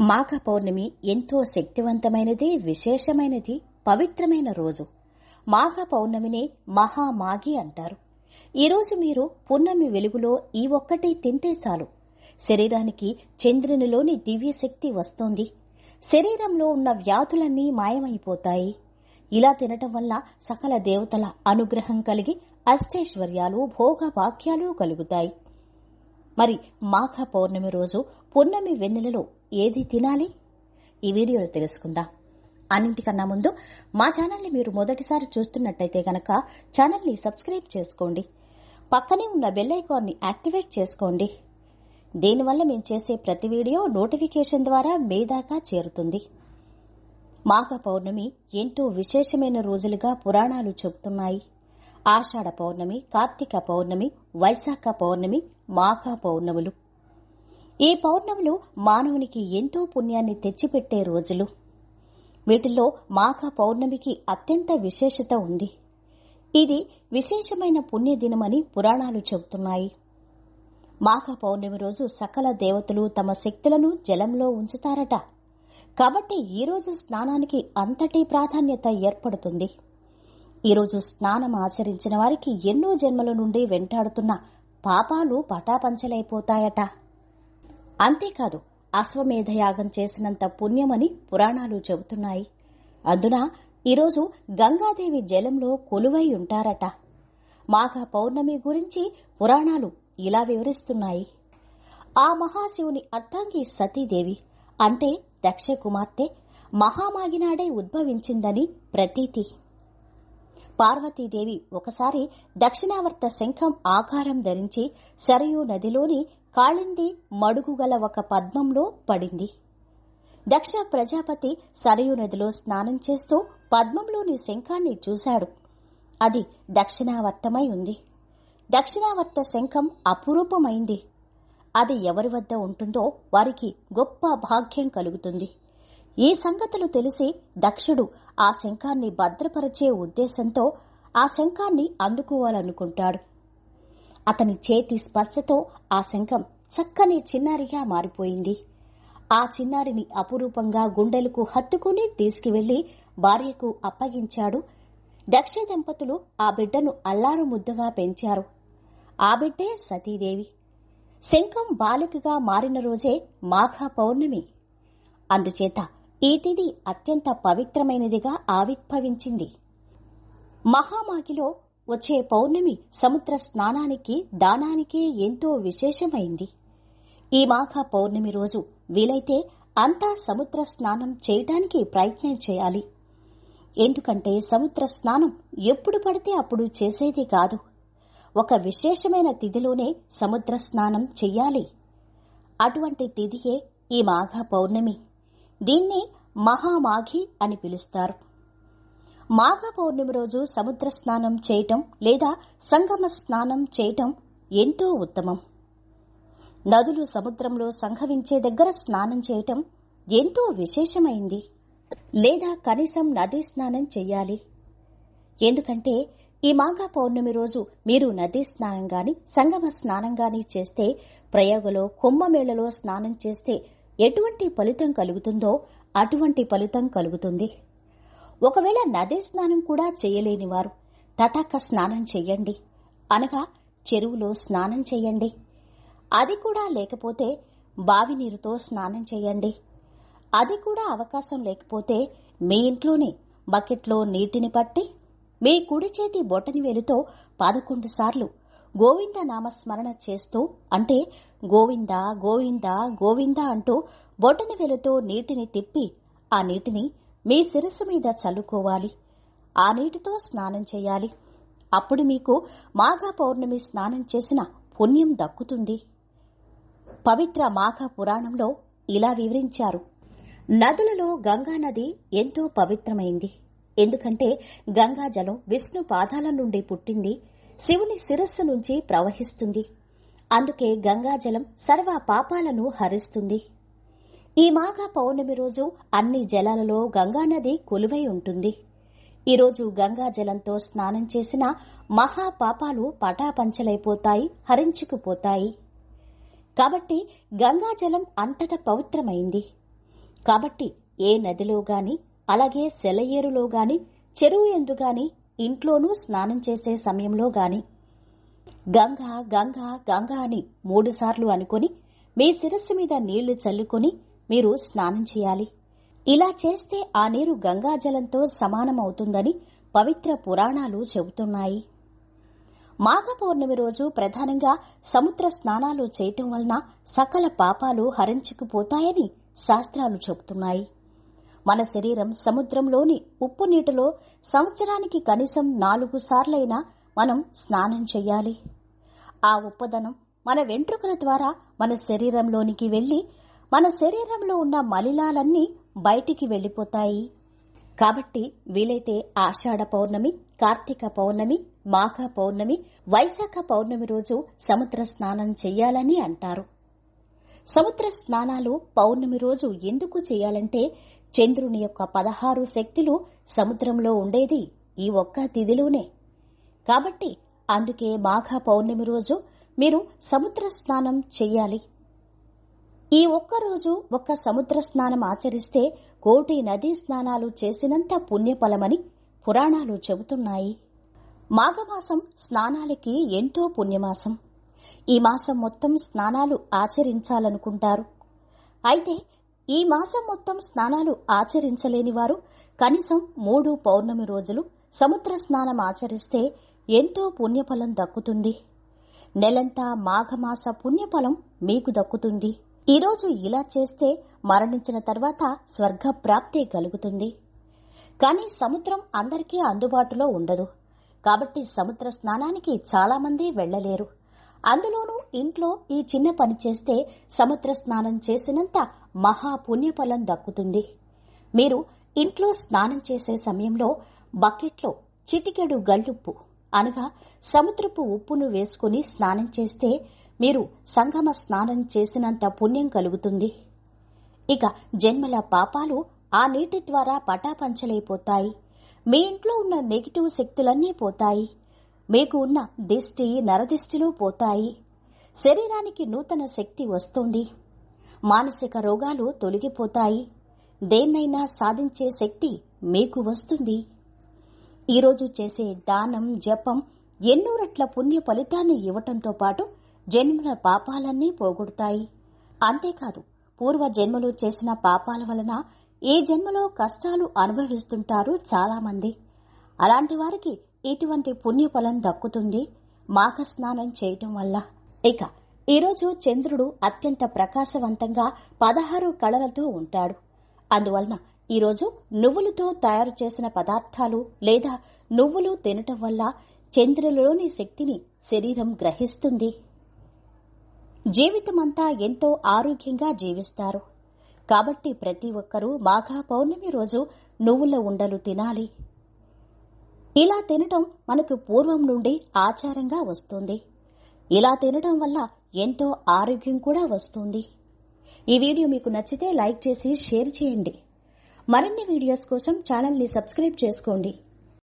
మాఘ పౌర్ణమి ఎంతో శక్తివంతమైనది విశేషమైనది పవిత్రమైన రోజు. మాఘ పౌర్ణమిని మహామాఘి అంటారు. ఈరోజు మీరు పున్నమి వెలుగులో ఈ ఒక్కటి తింటే చాలు. శరీరానికి చంద్రునిలోని దివ్యశక్తి వస్తోంది. శరీరంలో ఉన్న వ్యాధులన్నీ మాయమైపోతాయి. ఇలా తినటం వల్ల సకల దేవతల అనుగ్రహం కలిగి అష్టైశ్వర్యాలు భోగభాగ్యాలు కలుగుతాయి. మరి మాఘ పౌర్ణమి రోజు పున్నమి వెన్నెలలో ఏది తినాలి? ఈ వీడియోలో తెలుసుకుందాం. అన్నింటికన్నా ముందు మా ఛానల్ని మీరు మొదటిసారి చూస్తున్నట్టయితే గనక ఛానల్ని సబ్స్క్రైబ్ చేసుకోండి. పక్కనే ఉన్న బెల్ ఐకాన్ని యాక్టివేట్ చేసుకోండి. దీనివల్ల మేము చేసే ప్రతి వీడియో నోటిఫికేషన్ ద్వారా మీ దాకా చేరుతుంది. మాఘ పౌర్ణమి ఎంతో విశేషమైన రోజులుగా పురాణాలు చెబుతున్నాయి. ఆషాఢ పౌర్ణమి కార్తీక పౌర్ణమి వైశాఖ పౌర్ణమి మాఘ పౌర్ణములు. ఈ పౌర్ణములు మానవునికి ఎంతో పుణ్యాన్ని తెచ్చిపెట్టే రోజులు. వీటిల్లో మాఘ పౌర్ణమికి అత్యంత విశేషత ఉంది. ఇది విశేషమైన పుణ్యదినమని పురాణాలు చెబుతున్నాయి. మాఘ పౌర్ణమి రోజు సకల దేవతలు తమ శక్తులను జలంలో ఉంచుతారట. కాబట్టి ఈరోజు స్నానానికి అంతటి ప్రాధాన్యత ఏర్పడుతుంది. ఈరోజు స్నానం ఆచరించిన వారికి ఎన్నో జన్మల నుండి వెంటాడుతున్న పాపాలు పటాపంచలైపోతాయట. అంతేకాదు అశ్వమేధయాగం చేసినంత పుణ్యమని పురాణాలు చెబుతున్నాయి. అందున ఈరోజు గంగాదేవి జలంలో కొలువై ఉంటారట. మాఘ పౌర్ణమి గురించి పురాణాలు ఇలా వివరిస్తున్నాయి. ఆ మహాశివుని అర్థంగి సతీదేవి అంటే దక్ష కుమార్తె మహామాగినాడే ఉద్భవించిందని ప్రతీతి. పార్వతీదేవి ఒకసారి దక్షిణావర్త శంఖం ఆకారం ధరించి సరయూ నదిలోని కాళింది మడుగు గల ఒక పద్మంలో పడింది. దక్ష ప్రజాపతి సరయూ నదిలో స్నానం చేస్తూ పద్మంలోని శంఖాన్ని చూశాడు. అది దక్షిణావర్తమై ఉంది. దక్షిణావర్త శంఖం అపురూపమైంది. అది ఎవరి వద్ద ఉంటుందో వారికి గొప్ప భాగ్యం కలుగుతుంది. ఈ సంగతులు తెలిసి దక్షుడు ఆ శంఖాన్ని భద్రపరిచే ఉద్దేశంతో ఆ శంఖాన్ని అందుకోవాలనుకుంటాడు. అతని చేతి స్పర్శతో ఆ శంఖం చక్కని చిన్నారిగా మారిపోయింది. ఆ చిన్నారిని అపురూపంగా గుండెలకు హత్తుకుని తీసుకువెళ్ళి భార్యకు అప్పగించాడు. దక్ష దంపతులు ఆ బిడ్డను అల్లారు ముద్దుగా పెంచారు. ఆ బిడ్డే సతీదేవి. శంఖం బాలికగా మారిన రోజే మాఘ పౌర్ణమి. అందుచేత ఈ తిథి అత్యంత పవిత్రమైనదిగా ఆవిర్భవించింది. మహామాగిలో వచ్చే పౌర్ణమి సముద్ర స్నానానికి దానానికి ఎంతో విశేషమైంది. ఈ మాఘ పౌర్ణమి రోజు వీలైతే అంతా సముద్ర స్నానం చేయటానికి ప్రయత్నం చేయాలి. ఎందుకంటే సముద్ర స్నానం ఎప్పుడు పడితే అప్పుడు చేసేది కాదు. ఒక విశేషమైన తిథిలోనే సముద్ర స్నానం చెయ్యాలి. అటువంటి తిథియే ఈ మాఘ పౌర్ణమి. దీన్ని మహామాఘి అని పిలుస్తారు. మాఘ పౌర్ణమి రోజు సముద్ర స్నానం చేయటం లేదా సంగమ స్నానం చేయటం ఎంతో ఉత్తమం. నదులు సముద్రంలో సంఘవించే దగ్గర స్నానం చేయటం ఎంతో విశేషమైంది. లేదా కనీసం నదీ స్నానం చెయ్యాలి. ఎందుకంటే ఈ మాఘ పౌర్ణమి రోజు మీరు నదీ స్నానం గాని సంగమ స్నానం గాని చేస్తే ప్రయోగలో కుంభమేళలో స్నానం చేస్తే ఎటువంటి ఫలితం కలుగుతుందో అటువంటి ఫలితం కలుగుతుంది. ఒకవేళ నదీ స్నానం కూడా చేయలేని వారు తటాక స్నానం చెయ్యండి. అనగా చెరువులో స్నానం చెయ్యండి. అది కూడా లేకపోతే బావి నీరుతో స్నానం చేయండి అది కూడా అవకాశం లేకపోతే మీ ఇంట్లోనే బకెట్లో నీటిని పట్టి మీ కుడి చేతి బొటని వేలుతో పదకొండు సార్లు గోవింద నామస్మరణ చేస్తూ అంటే గోవింద గోవింద గోవింద అంటూ బొటని వెలుతో నీటిని తిప్పి ఆ నీటిని మీ శిరస్సు మీద చల్లుకోవాలి. ఆ నీటితో స్నానం చేయాలి. అప్పుడు మీకు మాఘ పౌర్ణమి స్నానం చేసిన పుణ్యం దక్కుతుంది. పవిత్ర మాఘ పురాణంలో ఇలా వివరించారు. నదులలో గంగా నది ఎంతో పవిత్రమైంది. ఎందుకంటే గంగాజలం విష్ణు పాదాల నుండి పుట్టింది. శివుని శిరస్సు నుంచి ప్రవహిస్తుంది. అందుకే గంగాజలం సర్వ పాపాలను హరిస్తుంది. ఈ మాఘ పౌర్ణమి రోజు అన్ని జలాలలో గంగానది కొలువై ఉంటుంది. ఈరోజు గంగాజలంతో స్నానం చేసిన మహా పాపాలు పటాపంచలైపోతాయి హరించుకుపోతాయి. కాబట్టి గంగాజలం అంతట పవిత్రమైంది. కాబట్టి ఏ నదిలో గాని అలాగే సెలయేరులో గాని చెరువు ఎందు గాని ఇంట్లోనూ స్నానం చేసే సమయంలో గాని గంగా గంగా గంగా అని మూడుసార్లు అనుకొని మీ శిరస్సు మీద నీళ్ళు చల్లుకొని మీరు స్నానం చేయాలి. ఇలా చేస్తే ఆ నీరు గంగాజలంతో సమానమవుతుందని పవిత్ర పురాణాలు చెబుతున్నాయి. మాఘ పౌర్ణమి రోజు ప్రధానంగా సముద్ర స్నానాలు చేయటం వలన సకల పాపాలు హరించుకుపోతాయని శాస్త్రాలు చెబుతున్నాయి. మన శరీరం సముద్రంలోని ఉప్పు నీటిలో సంవత్సరానికి కనీసం నాలుగు సార్లైనా మనం స్నానం చేయాలి ఆ ఉప్పదనం మన వెంట్రుకల ద్వారా మన శరీరంలోనికి వెళ్ళి మన శరీరంలో ఉన్న మలిలాలన్నీ బయటికి వెళ్ళిపోతాయి. కాబట్టి వీలైతే ఆషాఢ పౌర్ణమి కార్తీక పౌర్ణమి మాఘ పౌర్ణమి వైశాఖ పౌర్ణమి రోజు సముద్ర స్నానం చెయ్యాలని అంటారు. సముద్ర స్నానాలు పౌర్ణమి రోజు ఎందుకు చేయాలంటే చంద్రుని యొక్క పదహారు శక్తులు సముద్రంలో ఉండేది ఈ ఒక్క తిథిలోనే. కాబట్టి అందుకే మాఘ పౌర్ణమి రోజు మీరు సముద్ర స్నానం చెయ్యాలి ఈ ఒక్క రోజు ఒక్క సముద్ర స్నానం ఆచరిస్తే కోటి నదీ స్నానాలు చేసినంత పుణ్యఫలమని పురాణాలు చెబుతున్నాయి. మాఘమాసం స్నానాలకి ఎంతో పుణ్యమాసం. ఈ మాసం మొత్తం స్నానాలు ఆచరించాలనుకుంటారు. అయితే ఈ మాసం మొత్తం స్నానాలు ఆచరించలేని వారు కనీసం మూడు పౌర్ణమి రోజులు సముద్ర స్నానం ఆచరిస్తే ఎంతో పుణ్యఫలం దక్కుతుంది. నెలంతా మాఘమాస పుణ్యఫలం మీకు దక్కుతుంది. ఈరోజు ఇలా చేస్తే మరణించిన తర్వాత స్వర్గ ప్రాప్తి కలుగుతుంది. కానీ సముద్రం అందరికీ అందుబాటులో ఉండదు. కాబట్టి సముద్ర స్నానానికి చాలామంది వెళ్ళలేరు అందులోనూ ఇంట్లో ఈ చిన్న పని చేస్తే సముద్ర స్నానం చేసినంత మహా పుణ్యఫలం దక్కుతుంది. మీరు ఇంట్లో స్నానం చేసే సమయంలో బకెట్లో చిటికెడు గళ్ళుప్పు అనగా సముద్రపు ఉప్పును వేసుకుని స్నానం చేస్తే మీరు సంగమ స్నానం చేసినంత పుణ్యం కలుగుతుంది. ఇక జన్మల పాపాలు ఆ నీటి ద్వారా పటాపంచలైపోతాయి. మీ ఇంట్లో ఉన్న నెగిటివ్ శక్తులన్నీ పోతాయి. మీకు ఉన్న దిష్టి నరదిష్టిలు పోతాయి. శరీరానికి నూతన శక్తి వస్తుంది. మానసిక రోగాలు తొలగిపోతాయి. దేన్నైనా సాధించే శక్తి మీకు వస్తుంది. ఈరోజు చేసే దానం జపం ఎన్నో రెట్ల పుణ్య ఫలితాన్ని ఇవ్వటంతో పాటు జన్మల పాపాలన్నీ పోగొడతాయి. అంతేకాదు పూర్వ జన్మలో చేసిన పాపాల వలన ఈ జన్మలో కష్టాలు అనుభవిస్తుంటారు చాలామంది. అలాంటి వారికి ఇటువంటి పుణ్యఫలం దక్కుతుంది మాఘ స్నానం చేయటం వల్ల. ఇక ఈరోజు చంద్రుడు అత్యంత ప్రకాశవంతంగా పదహారు కళలతో ఉంటాడు. అందువలన ఈరోజు నువ్వులతో తయారు చేసిన పదార్థాలు లేదా నువ్వులు తినటం వల్ల చంద్రులలోని శక్తిని శరీరం గ్రహిస్తుంది. జీవితమంతా ఎంతో ఆరోగ్యంగా జీవిస్తారు. కాబట్టి ప్రతి ఒక్కరూ మాఘా పౌర్ణమి రోజు నువ్వుల ఉండలు తినాలి. ఇలా తినటం మనకు పూర్వం నుండి ఆచారంగా వస్తుంది. ఇలా తినటం వల్ల ఎంతో ఆరోగ్యం కూడా వస్తుంది. ఈ వీడియో మీకు నచ్చితే లైక్ చేసి షేర్ చేయండి. మరిన్ని వీడియోస్ కోసం ఛానల్ని సబ్స్క్రైబ్ చేసుకోండి.